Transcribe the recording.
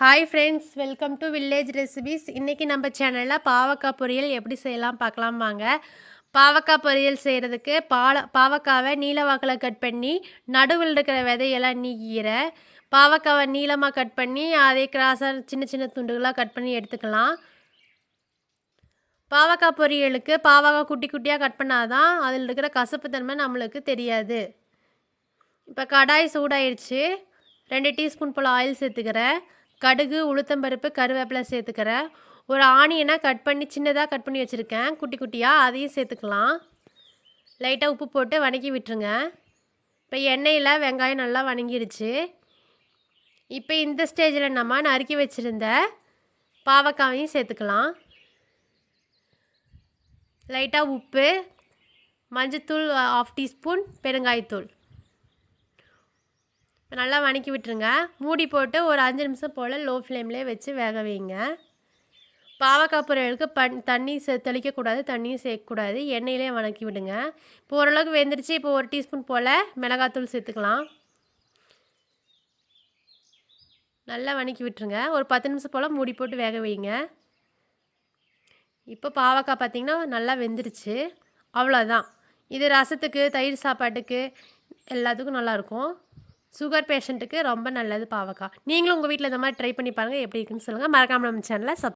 Hi friends welcome to village recipes இன்றைக்கி நம்ம சேனலில் பாவக்காய் பொரியல் எப்படி செய்யலாம் பார்க்கலாம் வாங்க. பாவக்காய் பொரியல் செய்கிறதுக்கு பால பாவக்காவை நீளவாக்கில் கட் பண்ணி நடுவில் இருக்கிற விதையெல்லாம் நீக்கிறேன் பாவக்காவை நீளமாக கட் பண்ணி அதே கிராஸாக சின்ன சின்ன துண்டுகளாக கட் பண்ணி எடுத்துக்கலாம். பாவக்காய் பொரியலுக்கு பாவக்காய் குட்டி குட்டியாக கட் பண்ணாதான் அதில் இருக்கிற கசப்பு தன்மை நம்மளுக்கு தெரியாது. இப்போ கடாய் சூடாயிடுச்சு ரெண்டு டீஸ்பூன் போல் ஆயில் சேர்த்துக்கிறேன். கடுகு உளுத்தம்பருப்பு கருவேப்பிலை சேர்த்துக்கிறேன் ஒரு ஆனியனை கட் பண்ணி சின்னதாக கட் பண்ணி வச்சுருக்கேன். குட்டி குட்டியாக அதையும் சேர்த்துக்கலாம். லைட்டாக உப்பு போட்டு வணக்கி விட்டுருங்க. இப்போ எண்ணெயில் வெங்காயம் நல்லா வணங்கிடுச்சு. இப்போ இந்த ஸ்டேஜில் நம்ம நறுக்கி வச்சுருந்த பாவக்காவையும் சேர்த்துக்கலாம். லைட்டாக உப்பு மஞ்சத்தூள் ஆஃப் டீஸ்பூன் பெருங்காயத்தூள். நல்லா வணக்கி விட்டுருங்க. மூடி போட்டு ஒரு அஞ்சு நிமிஷம் போல் லோ ஃப்ளேம்லேயே வச்சு வேக வைங்க. பாவக்காய் பொரியலுக்கு பண் தண்ணி செ தெளிக்கக்கூடாது தண்ணியும் சேர்க்கக்கூடாது. எண்ணெயிலே வணக்கி விடுங்க. இப்போ ஓரளவுக்கு வெந்துருச்சு. இப்போ ஒரு டீஸ்பூன் போல் மிளகாத்தூள் சேர்த்துக்கலாம். நல்லா வணக்கி விட்டுருங்க. ஒரு பத்து நிமிஷம் போல் மூடி போட்டு வேக வைங்க. இப்போ பாவக்காய் பார்த்திங்கன்னா நல்லா வெந்துருச்சு. அவ்வளோதான் இது ரசத்துக்கு தயிர் சாப்பாட்டுக்கு எல்லாத்துக்கும் நல்லாயிருக்கும் சுகர் பேஷண்ட்டுக்கு ரொம்ப நல்லது பாவக்காய் நீங்களும் உங்கள் வீட்டில் இந்த மாதிரி ட்ரை பண்ணி பாருங்கள் எப்படி இருக்குன்னு சொல்லுங்கள் மறக்காமல் நம்ம சேனலை சப்